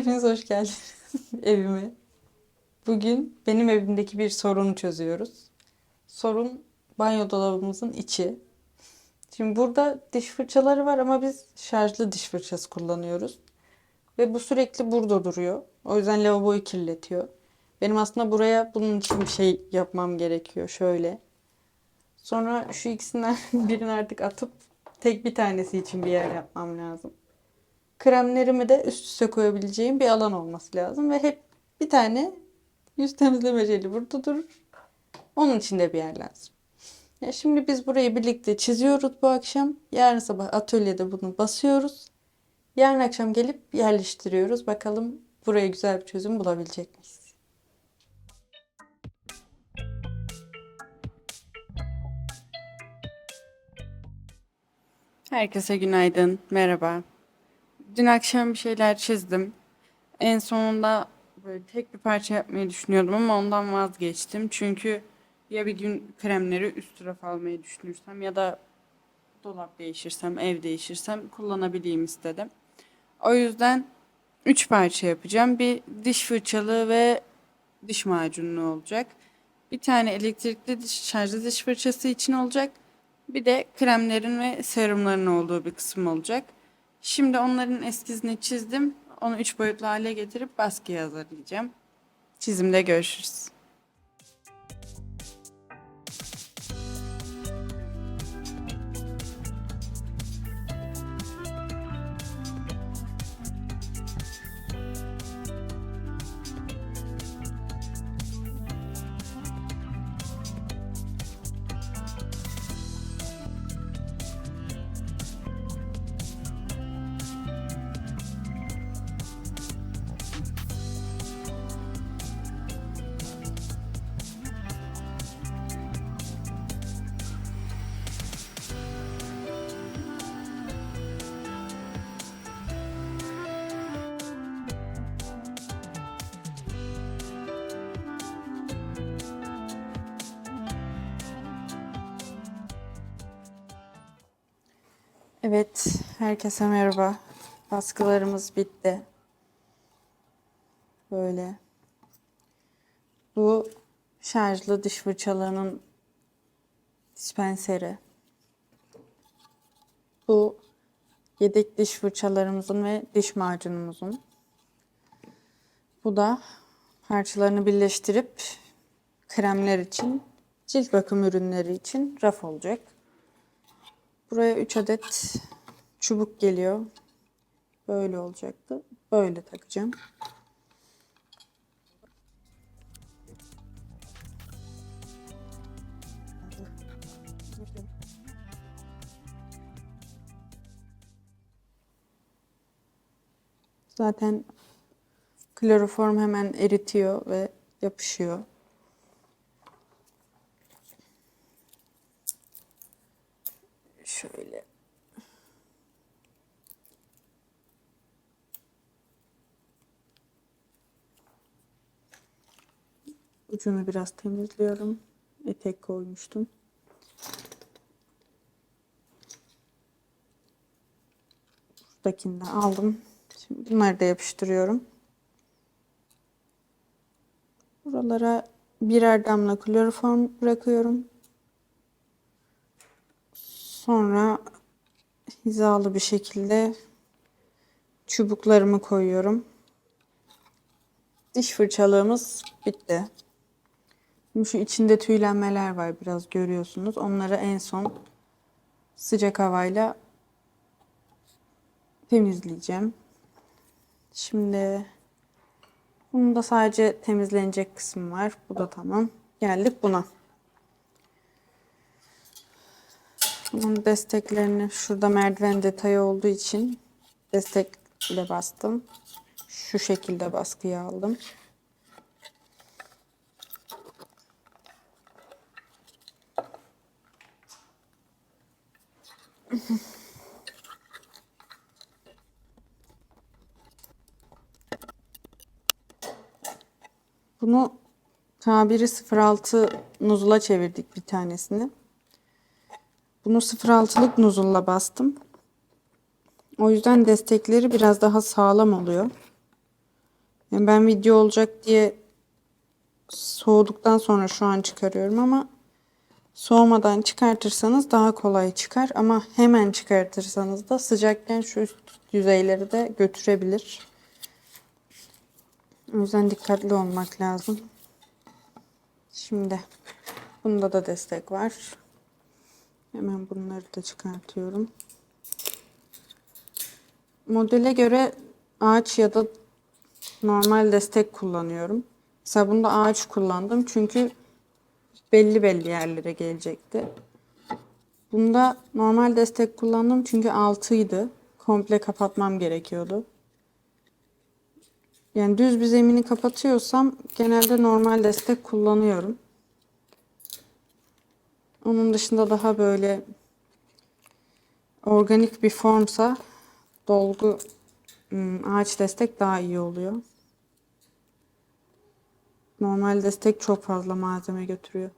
Hepiniz hoş geldiniz evime. Bugün benim evimdeki bir sorunu çözüyoruz. Sorun banyo dolabımızın içi. Şimdi burada diş fırçaları var ama biz şarjlı diş fırçası kullanıyoruz. Ve bu sürekli burada duruyor. O yüzden lavaboyu kirletiyor. Benim aslında buraya bunun için bir şey yapmam gerekiyor. Şöyle. Sonra şu ikisinden birini artık atıp tek bir tanesi için bir yer yapmam lazım. Kremlerimi de üst üste koyabileceğim bir alan olması lazım. Ve hep bir tane yüz temizleme jeli burada durur. Onun için de bir yer lazım. Ya şimdi biz burayı birlikte çiziyoruz bu akşam. Yarın sabah atölyede bunu basıyoruz. Yarın akşam gelip yerleştiriyoruz. Bakalım buraya güzel bir çözüm bulabilecek miyiz? Herkese günaydın, merhaba. Dün akşam bir şeyler çizdim. En sonunda böyle tek bir parça yapmayı düşünüyordum ama ondan vazgeçtim. Çünkü ya bir gün kremleri üst raf almayı düşünürsem ya da dolap değişirsem, ev değişirsem kullanabileyim istedim. O yüzden üç parça yapacağım. Bir diş fırçalı ve diş macunlu olacak. Bir tane elektrikli diş, şarjlı diş fırçası için olacak. Bir de kremlerin ve serumların olduğu bir kısım olacak. Şimdi onların eskizini çizdim. Onu üç boyutlu hale getirip baskıya hazırlayacağım. Çizimde görüşürüz. Evet, herkese merhaba. Baskılarımız bitti. Böyle. Bu şarjlı diş fırçalarının dispenseri. Bu yedek diş fırçalarımızın ve diş macunumuzun. Bu da parçalarını birleştirip kremler için, cilt bakım ürünleri için raf olacak. Buraya 3 adet çubuk geliyor. Böyle olacaktı. Böyle takacağım. Zaten kloroform hemen eritiyor ve yapışıyor. Şöyle. Ucunu biraz temizliyorum. Etek koymuştum. Buradakini de aldım. Şimdi bunları da yapıştırıyorum. Buralara birer damla kloroform bırakıyorum. Sonra hizalı bir şekilde çubuklarımı koyuyorum. Diş fırçalığımız bitti. Şimdi şu içinde tüylenmeler var biraz görüyorsunuz. Onları en son sıcak havayla temizleyeceğim. Şimdi bunun da sadece temizlenecek kısmı var. Bu da tamam. Geldik buna. Bunun desteklerini şurada merdiven detayı olduğu için destek ile bastım. Şu şekilde baskıya aldım. Bunu K1'i 06 nuzula çevirdik bir tanesini. Bunu 0.6'lık nozulla bastım. O yüzden destekleri biraz daha sağlam oluyor. Yani ben video olacak diye soğuduktan sonra şu an çıkarıyorum ama soğumadan çıkartırsanız daha kolay çıkar ama hemen çıkartırsanız da sıcakken şu üst yüzeyleri de götürebilir. O yüzden dikkatli olmak lazım. Şimdi bunda da destek var. Hemen bunları da çıkartıyorum. Modele göre ağaç ya da normal destek kullanıyorum. Mesela bunda ağaç kullandım çünkü belli belli yerlere gelecekti. Bunda normal destek kullandım çünkü altıydı. Komple kapatmam gerekiyordu. Yani düz bir zemini kapatıyorsam genelde normal destek kullanıyorum. Onun dışında daha böyle organik bir formsa dolgu ım, ağaç destek daha iyi oluyor. Normal destek çok fazla malzeme götürüyor.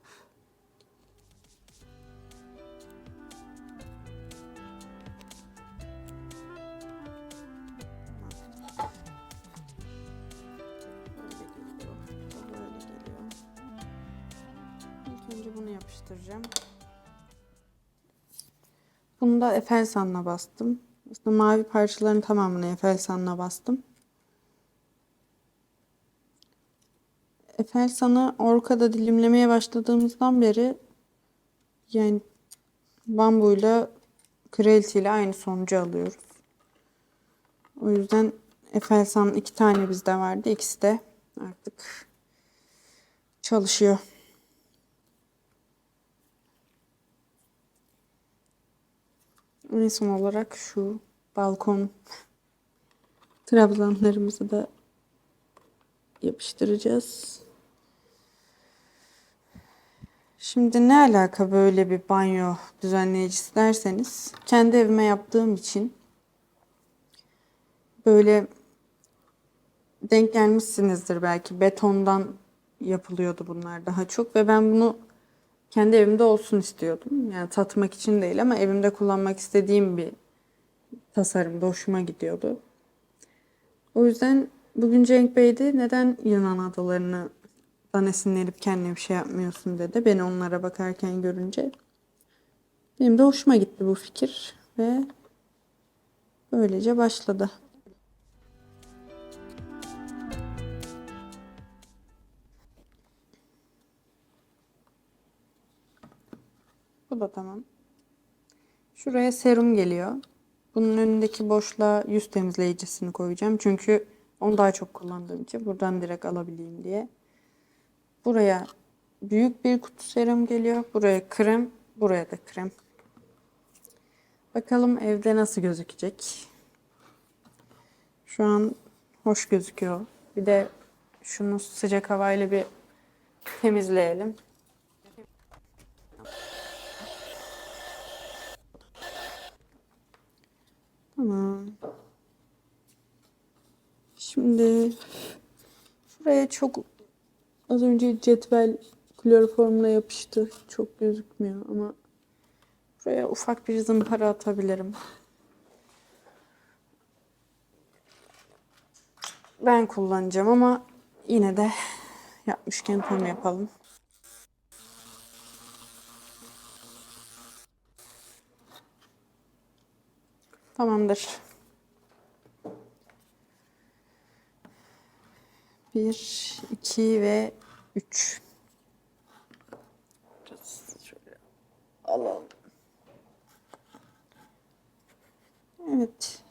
Yapıştıracağım. Bunu da Efelsan'la bastım. Aslında mavi parçaların tamamını Efelsan'la bastım. Efelsan'ı Orka'da dilimlemeye başladığımızdan beri yani bambuyla Creality ile aynı sonucu alıyoruz. O yüzden Efelsan iki tane bizde vardı. İkisi de artık çalışıyor. En son olarak şu balkon trabzanlarımızı da yapıştıracağız. Şimdi ne alaka böyle bir banyo düzenleyicisi derseniz kendi evime yaptığım için böyle denk gelmişsinizdir belki betondan yapılıyordu bunlar daha çok ve ben bunu kendi evimde olsun istiyordum. Yani tatmak için değil ama evimde kullanmak istediğim bir tasarımda hoşuma gidiyordu. O yüzden bugün Cenk Bey de neden Yunan adalarını dan esinlenip kendine bir şey yapmıyorsun dedi. Beni onlara bakarken görünce. Benim de hoşuma gitti bu fikir ve böylece başladı. Bu da tamam. Şuraya serum geliyor. Bunun önündeki boşluğa yüz temizleyicisini koyacağım. Çünkü onu daha çok kullandığım için buradan direkt alabileyim diye. Buraya büyük bir kutu serum geliyor. Buraya krem, buraya da krem. Bakalım evde nasıl gözükecek. Şu an hoş gözüküyor. Bir de şunu sıcak havayla bir temizleyelim. Tamam. Şimdi şuraya çok az önce cetvel kloroformla yapıştı. Çok gözükmüyor ama buraya ufak bir zımpara atabilirim. Ben kullanacağım ama yine de yapmışken tam yapalım. Tamamdır. Bir, iki ve üç. Alalım. Evet.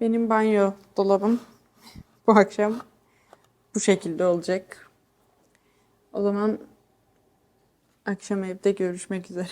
Benim banyo dolabım bu akşam bu şekilde olacak. O zaman akşam evde görüşmek üzere.